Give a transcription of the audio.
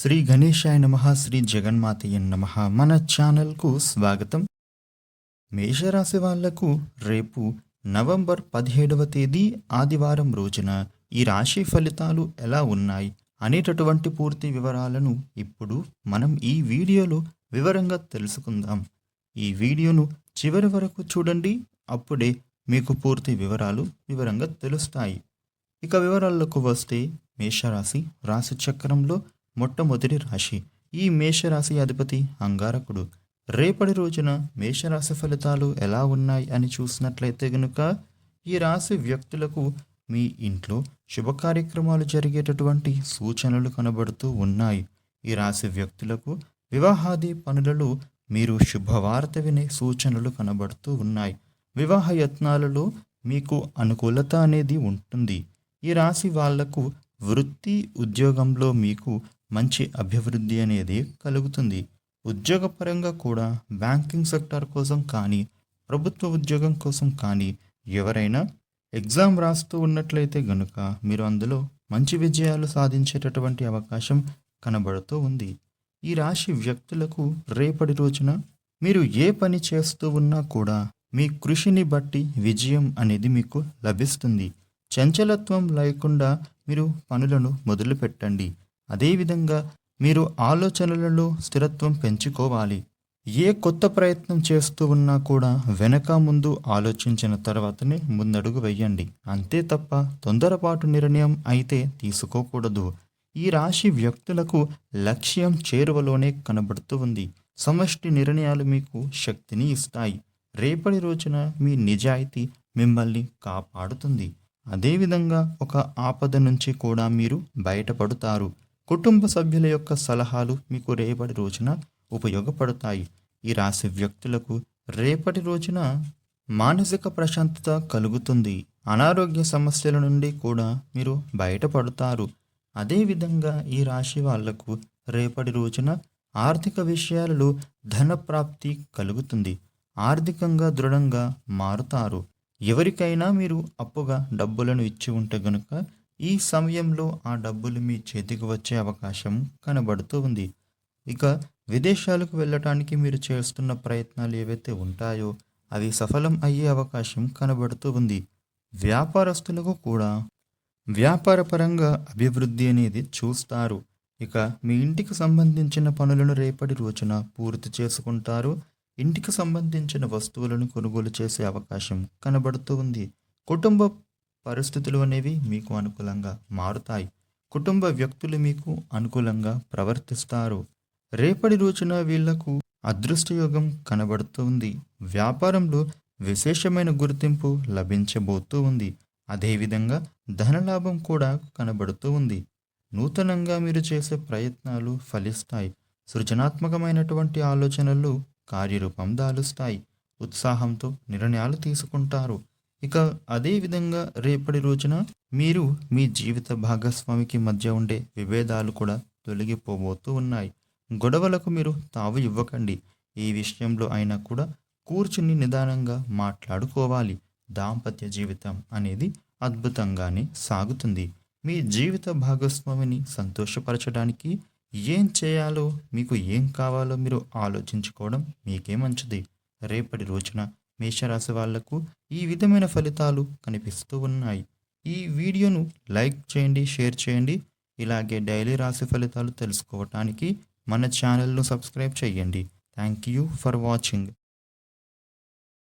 శ్రీ గణేశాయ నమ శ్రీ జగన్మాతయ్య నమ. మన ఛానల్కు స్వాగతం. మేషరాశి వాళ్ళకు రేపు నవంబర్ పదిహేడవ తేదీ ఆదివారం రోజున ఈ రాశి ఫలితాలు ఎలా ఉన్నాయి అనేటటువంటి పూర్తి వివరాలను ఇప్పుడు మనం ఈ వీడియోలో వివరంగా తెలుసుకుందాం. ఈ వీడియోను చివరి వరకు చూడండి అప్పుడే మీకు పూర్తి వివరాలు వివరంగా తెలుస్తాయి. ఇక వివరాలకు వస్తే మేషరాశి రాశి చక్రంలో మొట్టమొదటి రాశి. ఈ మేషరాశి అధిపతి అంగారకుడు. రేపటి రోజున మేషరాశి ఫలితాలు ఎలా ఉన్నాయి అని చూసినట్లయితే గనుక ఈ రాశి వ్యక్తులకు మీ ఇంట్లో శుభ కార్యక్రమాలు జరిగేటటువంటి సూచనలు కనబడుతూ ఉన్నాయి. ఈ రాశి వ్యక్తులకు వివాహాది పనులలో మీరు శుభవార్త వినే సూచనలు కనబడుతూ ఉన్నాయి. వివాహ యత్నాలలో మీకు అనుకూలత అనేది ఉంటుంది. ఈ రాశి వాళ్ళకు వృత్తి ఉద్యోగంలో మీకు మంచి అభివృద్ధి అనేది కలుగుతుంది. ఉద్యోగపరంగా కూడా బ్యాంకింగ్ సెక్టార్ కోసం కానీ ప్రభుత్వ ఉద్యోగం కోసం కానీ ఎవరైనా ఎగ్జామ్ రాస్తూ ఉన్నట్లయితే గనుక మీరు అందులో మంచి విజయాలు సాధించేటటువంటి అవకాశం కనబడుతూ ఉంది. ఈ రాశి వ్యక్తులకు రేపటి రోజున మీరు ఏ పని చేస్తూ ఉన్నా కూడా మీ కృషిని బట్టి విజయం అనేది మీకు లభిస్తుంది. చంచలత్వం లేకుండా మీరు పనులను మొదలు పెట్టండి అదేవిధంగా మీరు ఆలోచనలలో స్థిరత్వం పెంచుకోవాలి. ఏ కొత్త ప్రయత్నం చేస్తూ ఉన్నా కూడా వెనక ముందు ఆలోచించిన తర్వాతనే ముందడుగు వెయ్యండి అంతే తప్ప తొందరపాటు నిర్ణయం అయితే తీసుకోకూడదు. ఈ రాశి వ్యక్తులకు లక్ష్యం చేరువలోనే కనబడుతూ ఉంది. సమష్టి నిర్ణయాలు మీకు శక్తిని ఇస్తాయి. రేపటి రోజున మీ నిజాయితీ మిమ్మల్ని కాపాడుతుంది. అదేవిధంగా ఒక ఆపద నుంచి కూడా మీరు బయటపడుతారు. కుటుంబ సభ్యుల యొక్క సలహాలు మీకు రేపటి రోజున ఉపయోగపడతాయి. ఈ రాశి వ్యక్తులకు రేపటి రోజున మానసిక ప్రశాంతత కలుగుతుంది. అనారోగ్య సమస్యల నుండి కూడా మీరు బయటపడతారు. అదేవిధంగా ఈ రాశి వాళ్ళకు రేపటి రోజున ఆర్థిక విషయాలలో ధన ప్రాప్తి కలుగుతుంది. ఆర్థికంగా దృఢంగా మారుతారు. ఎవరికైనా మీరు అప్పుగా డబ్బులను ఇచ్చి ఉంటే గనుక ఈ సమయంలో ఆ డబ్బులు మీ చేతికి వచ్చే అవకాశం కనబడుతూ ఉంది. ఇక విదేశాలకు వెళ్ళటానికి మీరు చేస్తున్న ప్రయత్నాలు ఏవైతే ఉంటాయో అవి సఫలం అయ్యే అవకాశం కనబడుతూ ఉంది. వ్యాపారస్తులకు కూడా వ్యాపారపరంగా అభివృద్ధి అనేది చూస్తారు. ఇక మీ ఇంటికి సంబంధించిన పనులను రేపటి రోజున పూర్తి చేసుకుంటారు. ఇంటికి సంబంధించిన వస్తువులను కొనుగోలు చేసే అవకాశం కనబడుతూ ఉంది. కుటుంబ పరిస్థితులు అనేవి మీకు అనుకూలంగా మారుతాయి. కుటుంబ వ్యక్తులు మీకు అనుకూలంగా ప్రవర్తిస్తారు. రేపటి రోజున వీళ్ళకు అదృష్టయోగం కనబడుతుంది. వ్యాపారంలో విశేషమైన గుర్తింపు లభించబోతూ ఉంది అదేవిధంగా ధనలాభం కూడా కనబడుతూ ఉంది నూతనంగా మీరు చేసే ప్రయత్నాలు ఫలిస్తాయి. సృజనాత్మకమైనటువంటి ఆలోచనలు కార్యరూపం దాలుస్తాయి. ఉత్సాహంతో నిర్ణయాలు తీసుకుంటారు. ఇక అదే విధంగా రేపటి రోజున మీరు మీ జీవిత భాగస్వామికి మధ్య ఉండే విభేదాలు కూడా తొలగిపోబోతూ ఉన్నాయి. గొడవలకు మీరు తావు ఇవ్వకండి. ఈ విషయంలో అయినా కూడా కూర్చుని నిదానంగా మాట్లాడుకోవాలి. దాంపత్య జీవితం అనేది అద్భుతంగానే సాగుతుంది. మీ జీవిత భాగస్వామిని సంతోషపరచడానికి ఏం చేయాలో మీకు ఏం కావాలో మీరు ఆలోచించుకోవడం మీకే మంచిది. రేపటి రోజున మేషరాశి వాళ్ళకు ఈ విధమైన ఫలితాలు కనిపిస్తూ ఉన్నాయి. ఈ వీడియోను లైక్ చేయండి షేర్ చేయండి. ఇలాగే డైలీ రాశి ఫలితాలు తెలుసుకోవటానికి మన ఛానల్ను సబ్స్క్రైబ్ చేయండి. Thank you for watching.